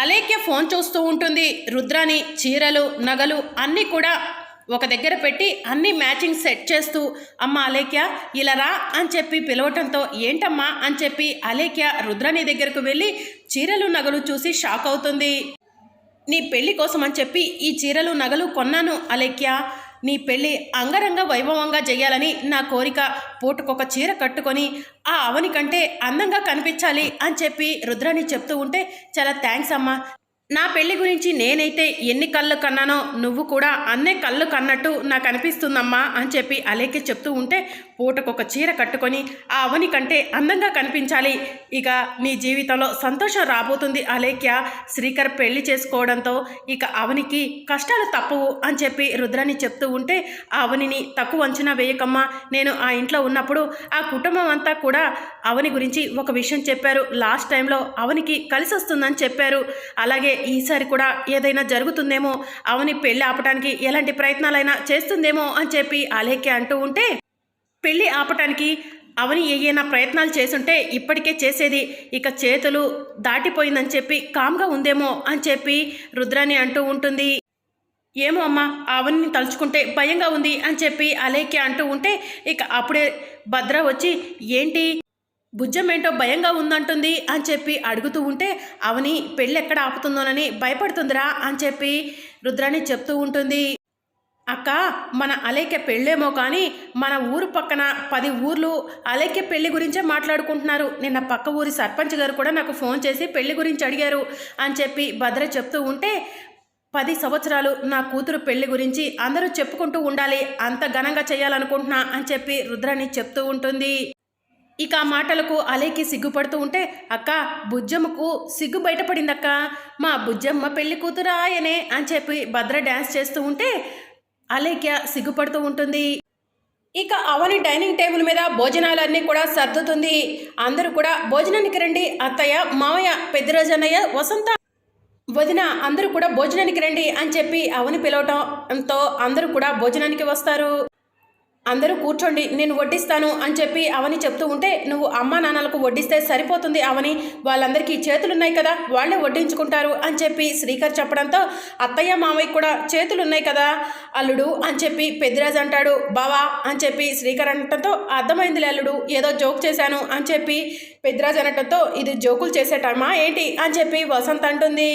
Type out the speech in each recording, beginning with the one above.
Alekhya phone చూస్తూ ఉంటుంది. రుద్రాని చీరలు నగలు అన్నీ కూడా ఒక దగ్గర పెట్టి అన్ని మ్యాచింగ్ సెట్ చేస్తూ అమ్మ అలేఖ్య ఇలా రా అని చెప్పి పిలవటంతో ఏంటమ్మా అని చెప్పి అలేఖ్య రుద్రాని దగ్గరకు వెళ్ళి చీరలు నగలు చూసి షాక్ అవుతుంది. నీ పెళ్ళి కోసం అని చెప్పి ఈ చీరలు నగలు కొన్నాను అలేఖ్య. నీ పెళ్ళి అంగరంగ వైభవంగా చేయాలని నా కోరిక. పూటకొక చీర కట్టుకొని ఆ అవని కంటే అందంగా కనిపించాలి అని చెప్పి రుద్రాని చెప్తూ ఉంటే చాలా థ్యాంక్స్ అమ్మా. నా పెళ్ళి గురించి నేనైతే ఎన్ని కళ్ళు కన్నానో నువ్వు కూడా అన్నే కళ్ళు కన్నట్టు నాకు అనిపిస్తుందమ్మా అని చెప్పి అలేఖ్య చెప్తూ ఉంటే పూటకొక చీర కట్టుకొని ఆ అవని కంటే అందంగా కనిపించాలి. ఇక నీ జీవితంలో సంతోషం రాబోతుంది అలేఖ్య. శ్రీకర్ పెళ్ళి చేసుకోవడంతో ఇక అవనికి కష్టాలు తప్పవు అని చెప్పి రుద్రాని చెప్తూ ఉంటే ఆ అవనిని తక్కువ అంచనా వేయకమ్మా. నేను ఆ ఇంట్లో ఉన్నప్పుడు ఆ కుటుంబం అంతా కూడా అవని గురించి ఒక విషయం చెప్పారు. లాస్ట్ టైంలో అవనికి కలిసి వస్తుందని చెప్పారు. అలాగే ఈసారి కూడా ఏదైనా జరుగుతుందేమో అవని పెళ్ళి ఆపటానికి ఎలాంటి ప్రయత్నాలైనా చేస్తుందేమో అని చెప్పి అలేఖ్య అంటూ ఉంటే పెళ్ళి ఆపటానికి అవని ఏయైనా ప్రయత్నాలు చేసుంటే ఇప్పటికే చేసేది ఇక చేతులు దాటిపోయిందని చెప్పి కామ్గా ఉందేమో అని చెప్పి రుద్రాని అంటూ ఉంటుంది. ఏమో అమ్మా అవన్నీ తలుచుకుంటే భయంగా ఉంది అని చెప్పి అలేఖ్య అంటూ ఉంటే ఇక అప్పుడే భద్ర వచ్చి ఏంటి బుజ్జమేంటో భయంగా ఉందంటుంది అని చెప్పి అడుగుతూ ఉంటే అవని పెళ్ళి ఎక్కడ ఆపుతుందోనని భయపడుతుందిరా అని చెప్పి రుద్రాణి చెప్తూ ఉంటుంది. అక్క మన అలేఖ్య పెళ్ళేమో కానీ మన ఊరు పక్కన పది ఊర్లు అలేఖ్య పెళ్ళి గురించే మాట్లాడుకుంటున్నారు. నిన్న పక్క ఊరి సర్పంచ్ గారు కూడా నాకు ఫోన్ చేసి పెళ్ళి గురించి అడిగారు అని చెప్పి భద్ర చెప్తూ ఉంటే పది సంవత్సరాలు నా కూతురు పెళ్ళి గురించి అందరూ చెప్పుకుంటూ ఉండాలి అంత ఘనంగా చేయాలనుకుంటున్నా అని చెప్పి రుద్రాణి చెప్తూ ఉంటుంది. ఇక ఆ మాటలకు అలేకి సిగ్గుపడుతూ ఉంటే అక్క బుజ్జమ్మకు సిగ్గు బయటపడిందక్క. మా బుజ్జమ్మ పెళ్ళి కూతురు ఆయనే అని చెప్పి భద్ర డ్యాన్స్ చేస్తూ ఉంటే అలేఖ్య సిగ్గుపడుతూ ఉంటుంది. ఇక అవని డైనింగ్ టేబుల్ మీద భోజనాలన్నీ కూడా సర్దుతుంది. అందరూ కూడా భోజనానికి రండి అత్తయ్య మావయ్య పెద్దరాజన్నయ్య వసంత వదిన అందరూ కూడా భోజనానికి రండి అని చెప్పి అవని పిలవటంతో అందరూ కూడా భోజనానికి వస్తారు. అందరూ కూర్చోండి నేను వడ్డిస్తాను అని చెప్పి అవని చెప్తూ ఉంటే నువ్వు అమ్మా నాన్నలకు వడ్డిస్తే సరిపోతుంది అవని. వాళ్ళందరికీ చేతులున్నాయి కదా వాళ్ళే వడ్డించుకుంటారు అని చెప్పి శ్రీకర్ చెప్పడంతో అత్తయ్య మామయ్య కూడా చేతులున్నాయి కదా అల్లుడు అని చెప్పి పెద్దిరాజు అంటాడు. బావా అని చెప్పి శ్రీకర్ అనటంతో అర్థమైందిలే అల్లుడు ఏదో జోక్ చేశాను అని చెప్పి పెద్దిరాజు అనటంతో ఇది జోకులు చేసేటమ్మా ఏంటి అని చెప్పి వసంత్ అంటుంది.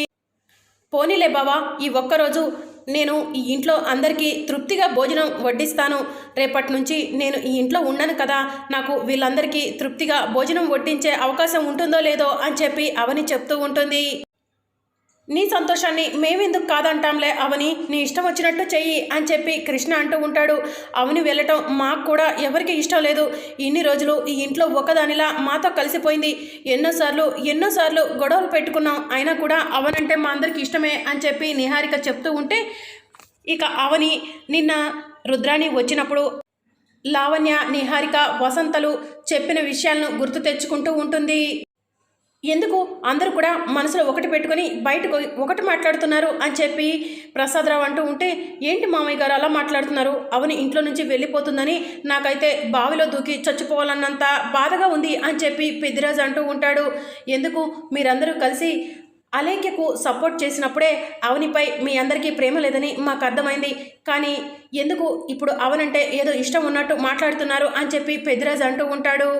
పోనీలే బావా ఈ ఒక్కరోజు నేను ఈ ఇంట్లో అందరికీ తృప్తిగా భోజనం వడ్డిస్తాను. రేపటి నుంచి నేను ఈ ఇంట్లో ఉండను కదా. నాకు వీళ్ళందరికీ తృప్తిగా భోజనం వడ్డించే అవకాశం ఉంటుందో లేదో అని చెప్పి అవని చెప్తూ ఉంటుంది. నీ సంతోషాన్ని మేమెందుకు కాదంటాంలే అవని నీ ఇష్టం వచ్చినట్టు చెయ్యి అని చెప్పి కృష్ణ అంటూ ఉంటాడు. అవని వెళ్ళటం మాకు కూడా ఎవరికి ఇష్టం లేదు. ఇన్ని రోజులు ఈ ఇంట్లో ఒకదానిలా మాతో కలిసిపోయింది. ఎన్నోసార్లు ఎన్నోసార్లు గొడవలు పెట్టుకున్నాం. అయినా కూడా అవనంటే మా అందరికి ఇష్టమే అని చెప్పి నిహారిక చెప్తూ ఉంటే ఇక అవని నిన్న రుద్రాణి వచ్చినప్పుడు లావణ్య నిహారిక వసంతలు చెప్పిన విషయాలను గుర్తు తెచ్చుకుంటూ ఉంటుంది. ఎందుకు? అందరూ కూడా మనసులో ఒకటి పెట్టుకొని బయటకు ఒకటి మాట్లాడుతున్నారు అని చెప్పి ప్రసాదరావు అంటూ ఉంటే ఏంటి మామయ్య గారు అలా మాట్లాడుతున్నారు? అవని ఇంట్లో నుంచి వెళ్ళిపోతుందని నాకైతే బావిలో దూకి చచ్చిపోవాలన్నంత బాధగా ఉంది అని చెప్పి పెద్దిరాజు అంటూ ఉంటాడు. ఎందుకు? మీరందరూ కలిసి అలేఖ్యకు సపోర్ట్ చేసినప్పుడే అవనిపై మీ అందరికీ ప్రేమ లేదని మాకు అర్థమైంది. కానీ ఎందుకు? ఇప్పుడు అవనంటే ఏదో ఇష్టం ఉన్నట్టు మాట్లాడుతున్నారు అని చెప్పి పెద్దిరాజు అంటూ ఉంటాడు.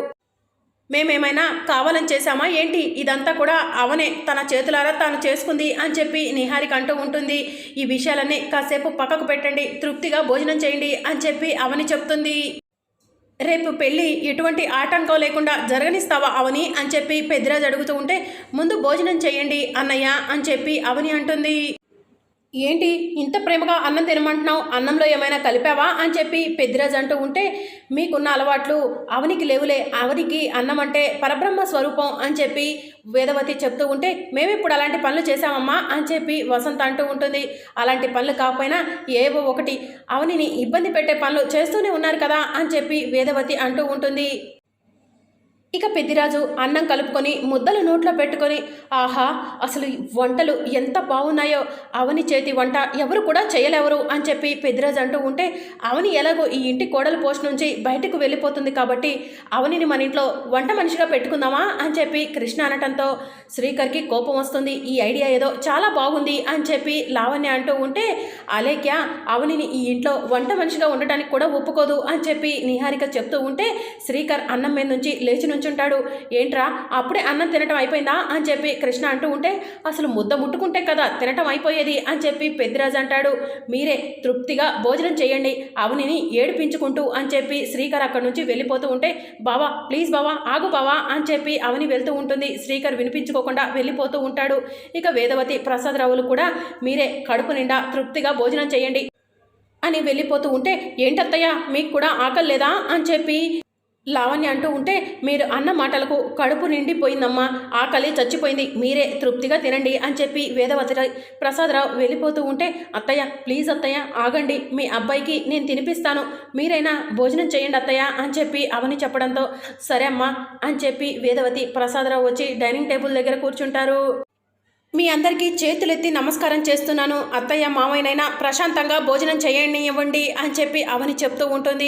మేమేమైనా కావాలని చేశామా? ఏంటి? ఇదంతా కూడా అవనే. తన చేతులారా తాను చేసుకుంది అని చెప్పి నిహారిక అంటూ ఉంటుంది. ఈ విషయాలన్నీ కాసేపు పక్కకు పెట్టండి. తృప్తిగా భోజనం చేయండి అని చెప్పి అవని చెప్తుంది. రేపు పెళ్ళి ఎటువంటి ఆటంకం లేకుండా జరగనిస్తావా అవని అని చెప్పి పెద్దిరాజు అడుగుతూ ఉంటే ముందు భోజనం చేయండి అన్నయ్య అని చెప్పి అవని అంటుంది. ఏంటి ఇంత ప్రేమగా అన్నం తినమంటున్నావు? అన్నంలో ఏమైనా కలిపావా? అని చెప్పి పెద్దిరాజు అంటూ ఉంటే మీకున్న అలవాట్లు అవనికి లేవులే. అవనికి అన్నం అంటే పరబ్రహ్మ స్వరూపం అని చెప్పి వేదవతి చెప్తూ ఉంటే మేము ఇప్పుడు అలాంటి పనులు చేశామమ్మా అని చెప్పి వసంత అంటూ ఉంటుంది. అలాంటి పనులు కాకపోయినా ఏవో ఒకటి. అవనిని ఇబ్బంది పెట్టే పనులు చేస్తూనే ఉన్నారు కదా అని చెప్పి వేదవతి అంటూ ఉంటుంది. ఇక పెద్దిరాజు అన్నం కలుపుకొని ముద్దలు నోట్లో పెట్టుకొని ఆహా అసలు వంటలు ఎంత బాగున్నాయో అవని చేతి వంట ఎవరు కూడా చేయలేవరు అని చెప్పి పెద్దిరాజు అంటూ ఉంటే అవని ఎలాగో ఈ ఇంటి కోడల పోస్ట్ నుంచి బయటకు వెళ్ళిపోతుంది కాబట్టి అవనిని మన ఇంట్లో వంట మనిషిగా పెట్టుకుందామా అని చెప్పి కృష్ణ అనటంతో శ్రీకర్కి కోపం వస్తుంది ఈ ఐడియా ఏదో చాలా బాగుంది అని చెప్పి లావణ్య అంటూ ఉంటే అలేఖ్య అవనిని ఈ ఇంట్లో వంట మనిషిగా ఉండటానికి కూడా ఒప్పుకోదు అని చెప్పి నిహారిక చెప్తూ ఉంటే శ్రీకర్ అన్నం మీద నుంచి లేచి నుంచి నుంచుంటాడు ఏంట్రా? అప్పుడే అన్నం తినటం అయిపోయిందా? అని చెప్పి కృష్ణ అంటూ ఉంటే అసలు ముద్ద ముట్టుకుంటే కదా తినటం అయిపోయేది? అని చెప్పి పెద్దిరాజు అంటాడు. మీరే తృప్తిగా భోజనం చేయండి అవనిని ఏడిపించుకుంటూ అని చెప్పి శ్రీకర్ అక్కడి నుంచి వెళ్ళిపోతూ ఉంటే బావా ప్లీజ్ బావా ఆగు బావా అని చెప్పి అవని వెళ్తూ ఉంటుంది. శ్రీకర్ వినిపించుకోకుండా వెళ్ళిపోతూ ఉంటాడు. ఇక వేదవతి ప్రసాదరావులు కూడా మీరే కడుపు నిండా తృప్తిగా భోజనం చేయండి అని వెళ్ళిపోతూ ఉంటే ఏంటత్తయ్య మీకు కూడా ఆకలి లేదా? అని చెప్పి లావణ్య అంటూ ఉంటే మీరు అన్న మాటలకు కడుపు నిండిపోయిందమ్మా ఆకలి చచ్చిపోయింది మీరే తృప్తిగా తినండి అని చెప్పి వేదవతి ప్రసాదరావు వెళ్ళిపోతూ ఉంటే అత్తయ్య ప్లీజ్ అత్తయ్య ఆగండి మీ అబ్బాయికి నేను తినిపిస్తాను మీరైనా భోజనం చేయండి అత్తయ్య అని చెప్పి అవని చెప్పడంతో సరే అమ్మా అని చెప్పి వేదవతి ప్రసాదరావు వచ్చి డైనింగ్ టేబుల్ దగ్గర కూర్చుంటారు. మీ అందరికీ చేతులెత్తి నమస్కారం చేస్తున్నాను. అత్తయ్య మామయ్యనైనా ప్రశాంతంగా భోజనం చేయండి ఇవ్వండి అని చెప్పి అవని చెప్తూ ఉంటుంది.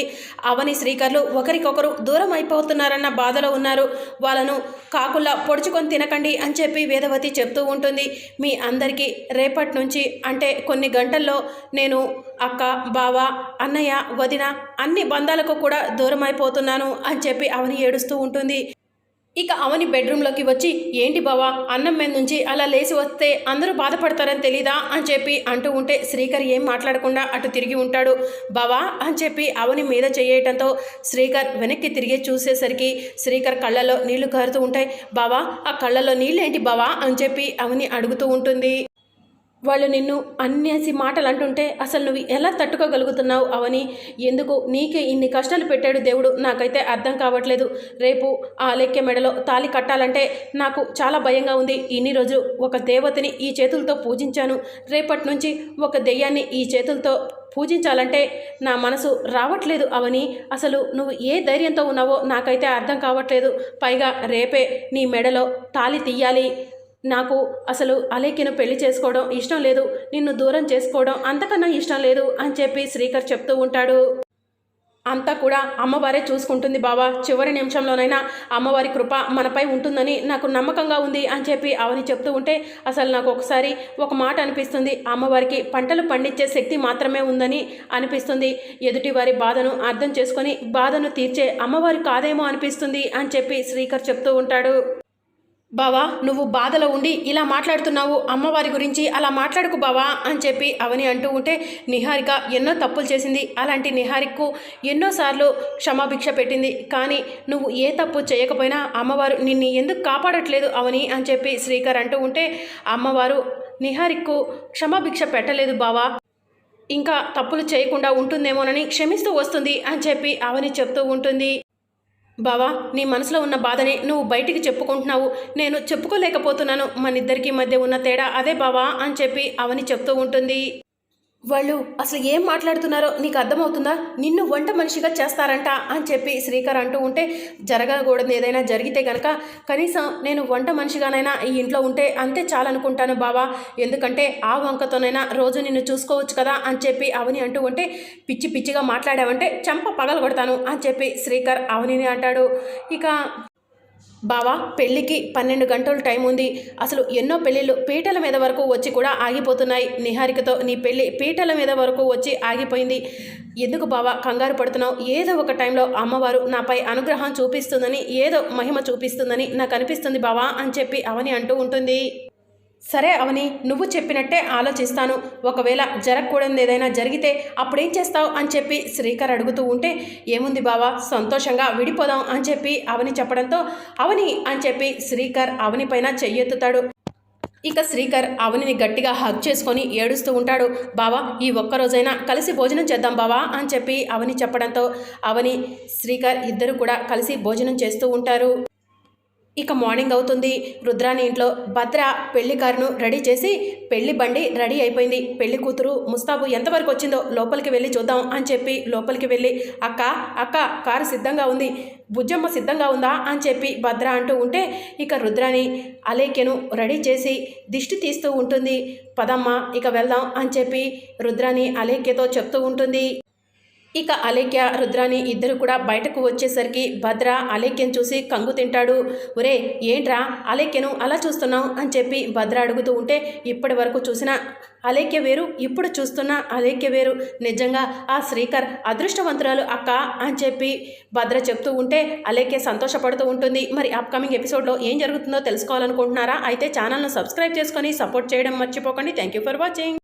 అవని శ్రీకర్లు ఒకరికొకరు దూరం అయిపోతున్నారన్న బాధలో ఉన్నారు. వాళ్ళను కాకులా పొడుచుకొని తినకండి అని చెప్పి వేదవతి చెప్తూ ఉంటుంది. మీ అందరికీ రేపటి నుంచి అంటే కొన్ని గంటల్లో నేను అక్క బావ అన్నయ్య వదిన అన్ని బంధాలకు కూడా దూరం అయిపోతున్నాను అని చెప్పి అవని ఏడుస్తూ ఉంటుంది. ఇక అవని బెడ్రూమ్లోకి వచ్చి ఏంటి బావా అన్నం మీద నుంచి అలా లేచి వస్తే అందరూ బాధపడతారని తెలీదా? అని చెప్పి అంటూ ఉంటే శ్రీకర్ ఏం మాట్లాడకుండా అటు తిరిగి ఉంటాడు. బావా అని చెప్పి అవని మీద చేయటంతో శ్రీకర్ వెనక్కి తిరిగి చూసేసరికి శ్రీకర్ కళ్ళలో నీళ్ళు కారుతూ ఉంటాయి. బావా ఆ కళ్ళలో నీళ్ళేంటి బావా? అని చెప్పి అవని అడుగుతూ ఉంటుంది. వాళ్ళు నిన్ను అన్నేసి మాటలు అంటుంటే అసలు నువ్వు ఎలా తట్టుకోగలుగుతున్నావు అవని? ఎందుకు? నీకే ఇన్ని కష్టాలు పెట్టాడు దేవుడు. నాకైతే అర్థం కావట్లేదు. రేపు ఆ లెక్కె మెడలో తాలి కట్టాలంటే నాకు చాలా భయంగా ఉంది. ఇన్ని రోజు ఒక దేవతని ఈ చేతులతో పూజించాను. రేపటి నుంచి ఒక దెయ్యాన్ని ఈ చేతులతో పూజించాలంటే నా మనసు రావట్లేదు అవని. అసలు నువ్వు ఏ ధైర్యంతో ఉన్నావో నాకైతే అర్థం కావట్లేదు. పైగా రేపే నీ మెడలో తాలి తీయాలి. నాకు అసలు అలేఖ్యను పెళ్ళి చేసుకోవడం ఇష్టం లేదు నిన్ను దూరం చేసుకోవడం అంతకన్నా ఇష్టం లేదు అని చెప్పి శ్రీకర్ చెప్తూ ఉంటాడు. అంతా కూడా అమ్మవారే చూసుకుంటుంది బావా. చివరి నిమిషంలోనైనా అమ్మవారి కృప మనపై ఉంటుందని నాకు నమ్మకంగా ఉంది అని చెప్పి అవని చెప్తూ ఉంటే అసలు నాకు ఒకసారి ఒక మాట అనిపిస్తుంది. అమ్మవారికి పంటలు పండించే శక్తి మాత్రమే ఉందని అనిపిస్తుంది. ఎదుటి వారి బాధను అర్థం చేసుకొని బాధను తీర్చే అమ్మవారి కాదేమో అనిపిస్తుంది అని చెప్పి శ్రీకర్ చెప్తూ ఉంటాడు. బావా నువ్వు బాధలో ఉండి ఇలా మాట్లాడుతున్నావు అమ్మవారి గురించి అలా మాట్లాడుకు బావా అని చెప్పి అవని అంటూ ఉంటే నిహారిక ఎన్నో తప్పులు చేసింది. అలాంటి నిహారికకు ఎన్నోసార్లు క్షమాభిక్ష పెట్టింది. కానీ నువ్వు ఏ తప్పు చేయకపోయినా అమ్మవారు నిన్ను ఎందుకు కాపాడట్లేదు అవని అని చెప్పి శ్రీకర్ అంటూ ఉంటే అమ్మవారు నిహారికకు క్షమాభిక్ష పెట్టలేదు బావా. ఇంకా తప్పులు చేయకుండా ఉంటుందేమోనని క్షమిస్తూ వస్తుంది అని చెప్పి అవని చెప్తూ ఉంటుంది. బావా నీ మనసులో ఉన్న బాధని నువ్వు బయటికి చెప్పుకుంటున్నావు. నేను చెప్పుకోలేకపోతున్నాను. మన ఇద్దరికీ మధ్య ఉన్న తేడా అదే బావా అని చెప్పి అవని చెప్తూ ఉంటుంది. వాళ్ళు అసలు ఏం మాట్లాడుతున్నారో నీకు అర్థమవుతుందా? నిన్ను వంట మనిషిగా చేస్తారంట అని చెప్పి శ్రీకర్ అంటూ ఉంటే జరగకూడదు ఏదైనా జరిగితే గనక కనీసం నేను వంట మనిషిగానైనా ఈ ఇంట్లో ఉంటే అంతే చాలనుకుంటాను బావా. ఎందుకంటే ఆ వంకతోనైనా రోజు నిన్ను చూసుకోవచ్చు కదా అని చెప్పి అవని అంటూ ఉంటే పిచ్చి పిచ్చిగా మాట్లాడావంటే చంప పగలగొడతాను అని చెప్పి శ్రీకర్ అవనిని అంటాడు. ఇక బావా పెళ్ళికి పన్నెండు గంటలు టైం ఉంది. అసలు ఎన్నో పెళ్ళిళ్ళు పీటల మీద వరకు వచ్చి కూడా ఆగిపోతున్నాయి. నిహారికతో నీ పెళ్ళి పీటల మీద వరకు వచ్చి ఆగిపోయింది. ఎందుకు బావా కంగారు పడుతున్నావు? ఏదో ఒక టైంలో అమ్మవారు నాపై అనుగ్రహం చూపిస్తుందని ఏదో మహిమ చూపిస్తుందని నాకు అనిపిస్తుంది బావా అని చెప్పి అవని అంటూ ఉంటుంది. సరే అవని నువ్వు చెప్పినట్టే ఆలోచిస్తాను. ఒకవేళ జరగకూడదు ఏదైనా జరిగితే అప్పుడేం చేస్తావు అని చెప్పి శ్రీకర్ అడుగుతూ ఉంటే ఏముంది బావా సంతోషంగా విడిపోదాం అని చెప్పి అవని చెప్పడంతో అవని అని చెప్పి శ్రీకర్ అవని పైన చెయ్యెత్తుతాడు. ఇక శ్రీకర్ అవనిని గట్టిగా హగ్ చేసుకొని ఏడుస్తూ ఉంటాడు. బావా ఈ ఒక్క రోజైనా కలిసి భోజనం చేద్దాం బావా అని చెప్పి అవని చెప్పడంతో అవని శ్రీకర్ ఇద్దరు కూడా కలిసి భోజనం చేస్తూ ఉంటారు. ఇక మార్నింగ్ అవుతుంది. రుద్రాని ఇంట్లో భద్ర పెళ్ళి కారును రెడీ చేసి పెళ్ళి బండి రెడీ అయిపోయింది. పెళ్ళి కూతురు ముస్తాబు ఎంతవరకు వచ్చిందో లోపలికి వెళ్ళి చూద్దాం అని చెప్పి లోపలికి వెళ్ళి అక్క అక్క కారు సిద్ధంగా ఉంది. బుజ్జమ్మ సిద్ధంగా ఉందా? అని చెప్పి భద్ర అంటూ ఉంటే ఇక రుద్రాని అలేఖ్యను రెడీ చేసి దిష్టి తీస్తూ ఉంటుంది. పదమ్మ ఇక వెళ్దాం అని చెప్పి రుద్రాని అలేఖ్యతో చెప్తూ ఉంటుంది. ఇక అలేఖ్య రుద్రాని ఇద్దరు కూడా బయటకు వచ్చేసరికి భద్ర అలేఖ్యను చూసి కంగు తింటాడు. ఒరే ఏంట్రా? అలేఖ్యను అలా చూస్తున్నావు? అని చెప్పి భద్ర అడుగుతూ ఉంటే ఇప్పటి వరకు చూసిన అలేఖ్య వేరు ఇప్పుడు చూస్తున్న అలేఖ్య వేరు. నిజంగా ఆ శ్రీకర్ అదృష్టవంతురాలు అక్క? అని చెప్పి భద్ర చెప్తూ ఉంటే అలేఖ్య సంతోషపడుతూ ఉంటుంది. మరి అప్కమింగ్ ఎపిసోడ్లో ఏం జరుగుతుందో తెలుసుకోవాలనుకుంటున్నారా? అయితే ఛానల్ను సబ్స్క్రైబ్ చేసుకొని సపోర్ట్ చేయడం మర్చిపోకండి. Thank you for watching.